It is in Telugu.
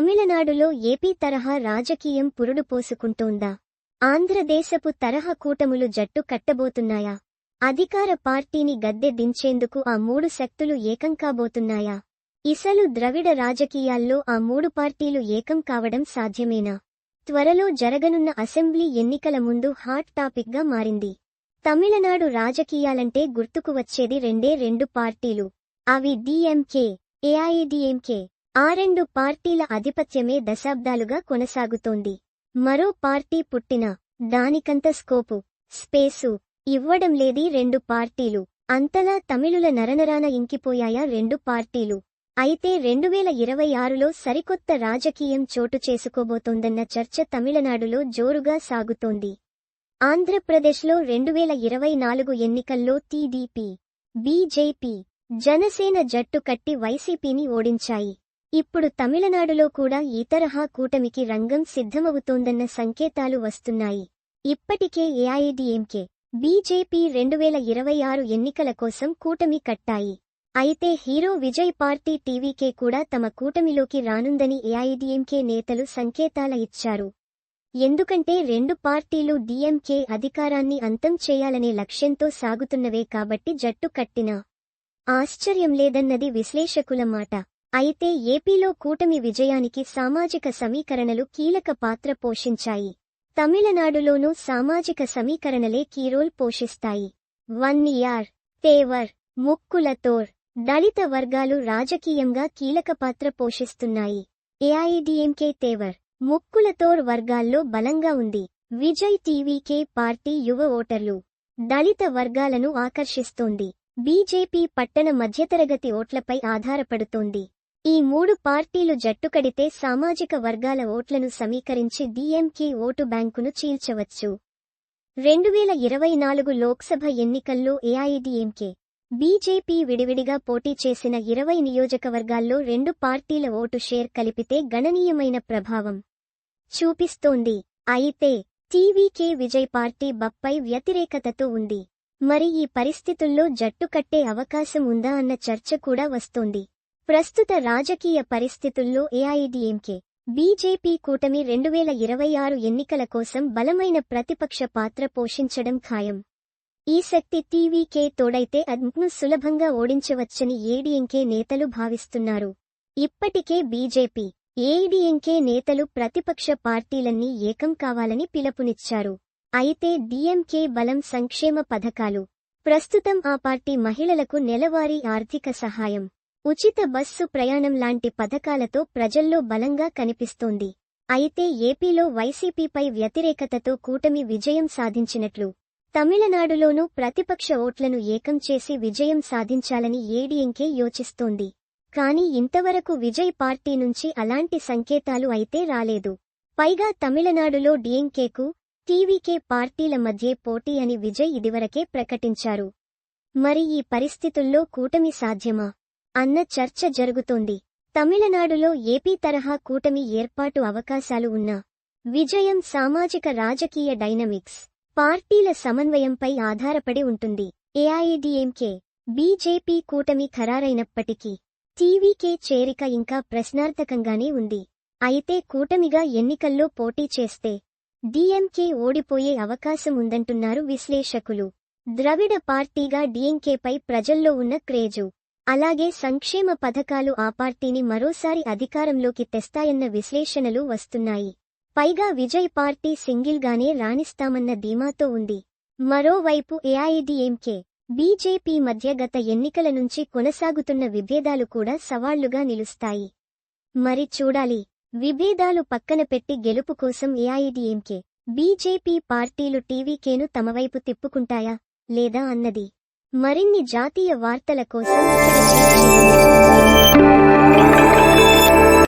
తమిళనాడులో ఏపీ తరహా రాజకీయం పురుడు పోసుకుంటోందా? ఆంధ్రదేశపు తరహా కూటములు జట్టు కట్టబోతున్నాయా? అధికార పార్టీని గద్దె దించేందుకు ఆ మూడు శక్తులు ఏకం కాబోతున్నాయా? ఇసలు ద్రవిడ రాజకీయాల్లో ఆ మూడు పార్టీలు ఏకం కావడం సాధ్యమేనా? త్వరలో జరగనున్న అసెంబ్లీ ఎన్నికల ముందు హాట్ టాపిక్గా మారింది. తమిళనాడు రాజకీయాలంటే గుర్తుకు వచ్చేది రెండే రెండు పార్టీలు. అవి డిఎంకే ఏఐడిఎంకే ఆ రెండు పార్టీల ఆధిపత్యమే దశాబ్దాలుగా కొనసాగుతోంది. మరో పార్టీ పుట్టిన దానికంత స్కోపు స్పేసు ఇవ్వడం లేది రెండు పార్టీలు. అంతలా తమిళుల నరనరాన ఇంకిపోయాయా రెండు పార్టీలు. అయితే రెండువేల ఇరవై ఆరులో సరికొత్త రాజకీయం చోటు చేసుకోబోతోందన్న చర్చ తమిళనాడులో జోరుగా సాగుతోంది. ఆంధ్రప్రదేశ్లో రెండువేల ఇరవై నాలుగు ఎన్నికల్లో టీడీపీ బీజేపీ జనసేన జట్టు కట్టి వైసీపీని ఓడించాయి. ఇప్పుడు తమిళనాడులో కూడా ఈ తరహా కూటమికి రంగం సిద్ధమవుతోందన్న సంకేతాలు వస్తున్నాయి. ఇప్పటికే ఏఐడిఎంకే బీజేపీ రెండువేల ఇరవై ఆరు ఎన్నికల కోసం కూటమి కట్టాయి. అయితే హీరో విజయ్ పార్టీ టీవీకే కూడా తమ కూటమిలోకి రానుందని ఏఐడిఎంకే నేతలు సంకేతాల ఇచ్చారు. ఎందుకంటే రెండు పార్టీలు డీఎంకే అధికారాన్ని అంతం చేయాలనే లక్ష్యంతో సాగుతున్నవే కాబట్టి జట్టు కట్టినా. ఆశ్చర్యం లేదన్నది విశ్లేషకుల మాట. అయితే ఏపీలో కూటమి విజయానికి సామాజిక సమీకరణలు కీలక పాత్ర పోషించాయి. తమిళనాడులోనూ సామాజిక సమీకరణలే కీరోల్ పోషిస్తాయి. వన్ తేవర్ ముక్కులతోర్ దళిత వర్గాలు రాజకీయంగా కీలక పాత్ర పోషిస్తున్నాయి. ఏఐడిఎంకే తేవర్ ముక్కులతోర్ వర్గాల్లో బలంగా ఉంది. విజయ్ టీవీకే పార్టీ యువ ఓటర్లు. దళిత వర్గాలను ఆకర్షిస్తోంది. బీజేపీ పట్టణ మధ్యతరగతి ఓట్లపై ఆధారపడుతోంది. ఈ మూడు పార్టీలు జట్టుకడితే సామాజిక వర్గాల ఓట్లను సమీకరించి డీఎంకే ఓటు బ్యాంకును చీల్చవచ్చు. రెండువేల ఇరవై నాలుగు లోక్సభ ఎన్నికల్లో ఏఐడిఎంకే బీజేపీ విడివిడిగా పోటీ చేసిన ఇరవై నియోజకవర్గాల్లో రెండు పార్టీల ఓటు షేర్ కలిపితే గణనీయమైన ప్రభావం చూపిస్తోంది. అయితే టీవీకే విజయ్ పార్టీ బప్పై వ్యతిరేకతతో ఉంది. మరి ఈ పరిస్థితుల్లో జట్టు కట్టే అవకాశం ఉందా అన్న చర్చ కూడా వస్తోంది. ప్రస్తుత రాజకీయ పరిస్థితుల్లో ఏఐడిఎంకే బీజేపీ కూటమి రెండువేల ఇరవై ఆరు ఎన్నికల కోసం బలమైన ప్రతిపక్ష పాత్ర పోషించడం ఖాయం. ఈ శక్తి టీవీకే తోడైతే అద్ను సులభంగా ఓడించవచ్చని ఏడీఎంకే నేతలు భావిస్తున్నారు. ఇప్పటికే బీజేపీ ఏడీఎంకే నేతలు ప్రతిపక్ష పార్టీలన్నీ ఏకం కావాలని పిలుపునిచ్చారు. అయితే డీఎంకే బలం సంక్షేమ పథకాలు ప్రస్తుతం ఆ పార్టీ మహిళలకు నెలవారీ ఆర్థిక సహాయం ఉచిత బస్సు ప్రయాణం లాంటి పథకాలతో ప్రజల్లో బలంగా కనిపిస్తోంది. అయితే ఏపీలో వైసీపీపై వ్యతిరేకతతో కూటమి విజయం సాధించినట్లు తమిళనాడులోనూ ప్రతిపక్ష ఓట్లను ఏకం చేసి విజయం సాధించాలని ఏడీఎంకే యోచిస్తోంది. కాని ఇంతవరకు విజయ్ పార్టీ నుంచి అలాంటి సంకేతాలు అయితే రాలేదు. పైగా తమిళనాడులో డీఎంకేకు టీవీకే పార్టీల మధ్యే పోటీ అని విజయ్ ఇదివరకే ప్రకటించారు. మరి ఈ పరిస్థితుల్లో కూటమి సాధ్యమా? అన్న చర్చ జరుగుతోంది. తమిళనాడులో ఏపీ తరహా కూటమి ఏర్పాటు అవకాశాలు ఉన్నా విజయం సామాజిక రాజకీయ డైనమిక్స్ పార్టీల సమన్వయంపై ఆధారపడి ఉంటుంది. ఏఐడిఎంకే బీజేపీ కూటమి ఖరారైనప్పటికీ టీవీకే చేరిక ఇంకా ప్రశ్నార్థకంగానే ఉంది. అయితే కూటమిగా ఎన్నికల్లో పోటీ చేస్తే డీఎంకే ఓడిపోయే అవకాశం ఉందంటున్నారు విశ్లేషకులు. ద్రవిడ పార్టీగా డీఎంకేపై ప్రజల్లో ఉన్న క్రేజు. అలాగే సంక్షేమ పథకాలు ఆ పార్టీని మరోసారి అధికారంలోకి తెస్తాయన్న విశ్లేషణలు వస్తున్నాయి. పైగా విజయ్ పార్టీ సింగిల్గానే రాణిస్తామన్న ధీమాతో ఉంది. మరోవైపు ఏఐడిఎంకే బీజేపీ మధ్య గత ఎన్నికల నుంచి కొనసాగుతున్న విభేదాలు కూడా సవాళ్ళుగా నిలుస్తాయి. మరి చూడాలి. విభేదాలు పక్కన పెట్టి గెలుపు కోసం ఏఐడిఎంకే బీజేపీ పార్టీలు టీవీకేను తమవైపు తిప్పుకుంటాయా లేదా అన్నది. మరిన్ని జాతీయ వార్తల కోసం